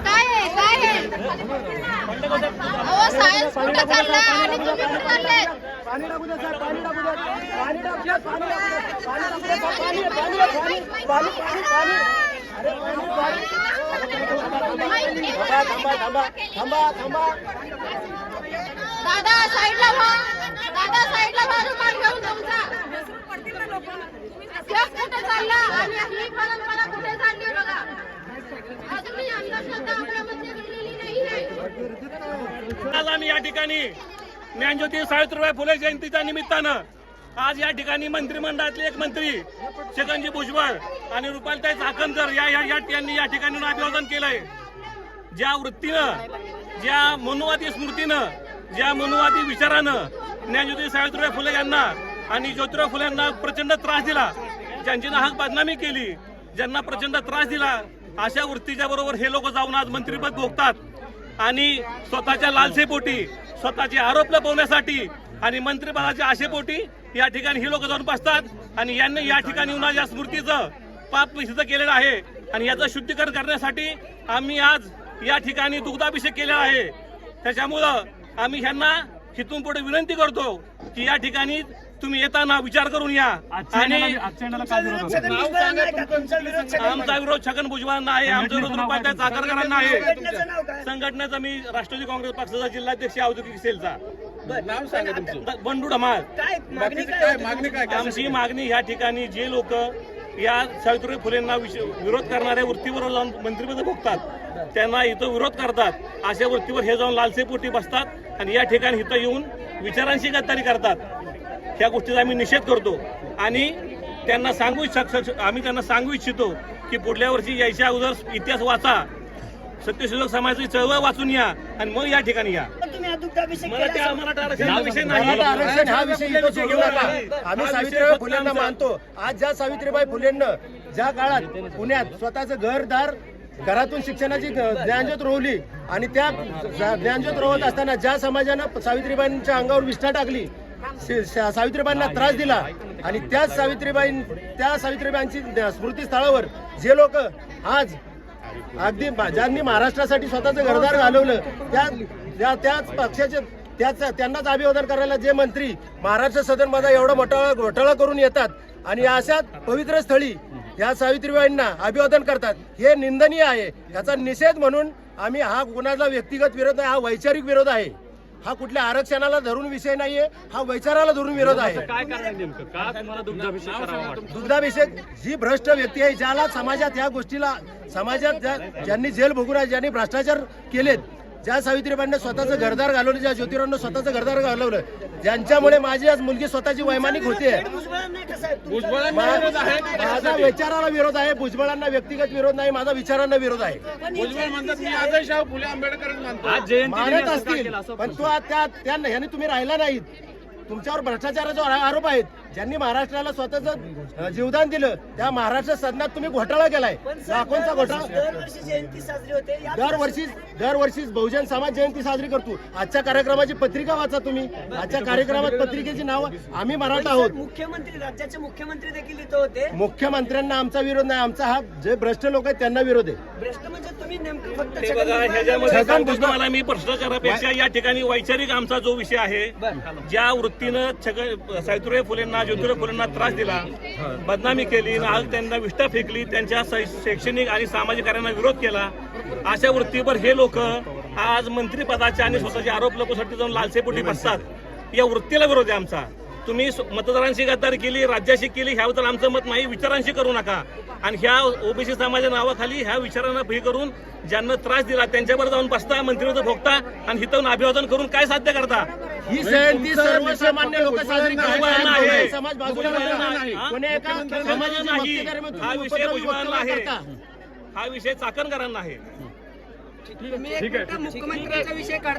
काय आहे? काय आहे? अहो सायन्स कुठे चालला आणि तुम्ही कुठे चालले पाणी टाकू दे साहेब पाणी टाकू दे पाणी टाकू दे पाणी टाकू दे पाणी पाणी पाणी पाणी पाणी पाणी अरे पाणी पाणी. थांबा थांबा थांबा थांबा. दादा साईडला व्हा. दादा साईडला घेऊन कुठे चालला आणि ही परंपरा कुठे चालली बघा. अंधश्रद्धा आपल्यामध्ये गेलेली नाही आहे. आज आम्ही या ठिकाणी ज्ञानज्योती सावित्रीबाई फुले जयंतीच्या निमित्तानं आज या ठिकाणी मंत्रिमंडळातले एक मंत्री छगनजी भुजबळ आणि रुपालताई चाकणकर या यांनी या ठिकाणी अभिवादन केलंय. ज्या वृत्तीनं ज्या मनुवादी स्मृतीनं ज्या मनुवादी विचारानं ज्ञानज्योती सावित्रीबाई फुले यांना आणि ज्योतिराव फुले यांना प्रचंड त्रास दिला. ज्यांची नाहक बदनामी केली ज्यांना प्रचंड त्रास दिला अशा वृत्तीच्या बरोबर हे लोक जाऊन आज मंत्रीपद भोगतात. आणि स्वतःच्या लालसेपोटी स्वतःचे आरोप लपवण्यासाठी आणि मंत्रिपदाच्या आशेपोटी या ठिकाणी ही लोक जाऊन बसतात आणि यांनी या ठिकाणी येऊन या स्मृतीचं पाप सिद्ध केलेलं आहे. आणि याचं शुद्धीकरण करण्यासाठी आम्ही आज या ठिकाणी दुग्धाभिषेक केलेला आहे. त्याच्यामुळं आम्ही ह्यांना इथून पुढे विनंती करतो की या ठिकाणी तुम्ही येताना विचार करून या. आणि आमचा विरोध छगन भुजबळांना आहे आमचा विरोध रुपात्या चाकरकरांना आहे. संघटनेचा मी राष्ट्रवादी काँग्रेस पक्षाचा जिल्हाध्यक्ष औद्योगिक सेलचा. बंडू धमाल आमची मागणी ह्या ठिकाणी जे लोक या सावित्रीबाई फुलेंना विरोध करणाऱ्या वृत्तीवर जाऊन मंत्रिपद भोगतात त्यांना इथं विरोध करतात. अशा वृत्तीवर हे जाऊन लालसेपोटी बसतात. आणि या ठिकाणी इथं येऊन विचारांशी गद्दारी करतात. ह्या गोष्टीचा आम्ही निषेध करतो. आणि त्यांना सांगू इच्छ- आम्ही त्यांना सांगू इच्छितो की पुढल्या वर्षी यायच्या अगोदर इतिहास वाचा. सत्यशोधक समाजाची चळवळ वाचून या आणि मग या ठिकाणी या. मराठा मराठा आरक्षण हा विषय नाही. मराठा आरक्षण हा विषय इथं सोडू नका आम्ही सावित्रीबाई फुलेंना मानतो. आज ज्या सावित्रीबाई फुलेंना ज्या काळात पुण्यात स्वतःचं घरदार घरातून शिक्षणाची ज्ञानज्योत रोवली आणि त्या ज्ञानज्योत रोवत असताना ज्या समाजानं सावित्रीबाईंच्या अंगावर विष्ठा टाकली सावित्रीबाईंना त्रास दिला आणि त्याच सावित्रीबाई त्या सावित्रीबाईंची स्मृतीस्थळावर जे लोक आज अगदी ज्यांनी महाराष्ट्रासाठी स्वतःचं घरदार घालवलं त्या त्या- त्याच पक्षाचे त्याच त्यांनाच अभिवादन करायला जे मंत्री महाराष्ट्र सदनमध्ये एवढा मोठा घोटाळा करून येतात आणि अशा पवित्र स्थळी या सावित्रीबाईंना अभिवादन करतात. हे निंदनीय आहे. याचा निषेध म्हणून आम्ही हा कुणाचा व्यक्तिगत विरोध नाही हा वैचारिक विरोध आहे. हा कुठल्या आरक्षणाला धरून विषय नाहीये हा वैचाराला धरून विरोध आहे. काय कारण नेमकं? का तुम्हाला दुग्धाभिषेक करावा वाटतं? दुग्धाभिषेक जी भ्रष्ट व्यक्ती आहे ज्याला समाजात या गोष्टीला समाजात ज्या ज्यांनी जेल भोगून आहे ज्यांनी भ्रष्टाचार केलेत ज्या सावित्रीबाईंना स्वतःचं घरदार घालवलं ज्या ज्योतिरावांना स्वतःचं घरदार घालवलं ज्यांच्यामुळे माझी आज मुलगी स्वतःची वैमानिक होते माझा विचाराला विरोध आहे भुजबळांना व्यक्तिगत विरोध नाही माझा विचारांना विरोध आहे. आज जयंती मानत असतील पण तो आज त्या ह्याने तुम्ही राहिला नाहीत. तुमच्यावर भ्रष्टाचाराचे आरोप आहेत. ज्यांनी महाराष्ट्राला स्वतःच जीवदान दिलं त्या महाराष्ट्र सदनात तुम्ही घोटाळा केलाय. लाखोंचा घोटाळा. दरवर्षी जयंती साजरी होते दरवर्षी दरवर्षी बहुजन समाज जयंती साजरी करतो. आजच्या कार्यक्रमाची पत्रिका वाचा तुम्ही. आजच्या कार्यक्रमात पत्रिकेची नाव. आम्ही मराठा आहोत. मुख्यमंत्री राज्याचे मुख्यमंत्री देखील इथं होते. मुख्यमंत्र्यांना आमचा विरोध नाही. आमचा हा जे भ्रष्ट लोक आहेत त्यांना विरोध आहे. भ्रष्ट तुम्ही नेमकं फक्त ते छगन बघा भुजबळ ह्याच्यामध्ये छगन सांगतो भुजबळ- तुम्हाला मी भ्रष्टाचारापेक्षा या ठिकाणी वैचारिक आमचा जो विषय आहे ज्या वृत्तीनं छगन सावित्रीबाई फुलेंना ज्योतिराव फुलेंना त्रास दिला बदनामी केली आज त्यांना विष्ठा फेकली त्यांच्या शैक्षणिक आणि सामाजिक कार्यांना विरोध केला अशा वृत्तीवर हे लोक आज मंत्रिपदाच्या आणि स्वतःचे आरोप लोकांसाठी जाऊन लालसेपोटी बसतात. या वृत्तीला विरोध आहे आमचा. तुम्ही मतदारांशी गद्दारी केली राज्याशी केली ह्याबद्दल आमचं मत नाही विचारांशी करू नका. आणि ह्या ओबीसी समाजाच्या नावाखाली ह्या विचारांना हे करून ज्यांना त्रास दिला त्यांच्यावर जाऊन बसता मंत्रिपद भोगता आणि हिथून अभिवादन करून काय साध्य करता? ही जयंती सर्वसामान्य लोक साजरी समाज नाही. हा? विषय भुजबळांना आहे. हा विषय चाकणकरांना आहे. मुख्यमंत्र्याचा विषय काढता.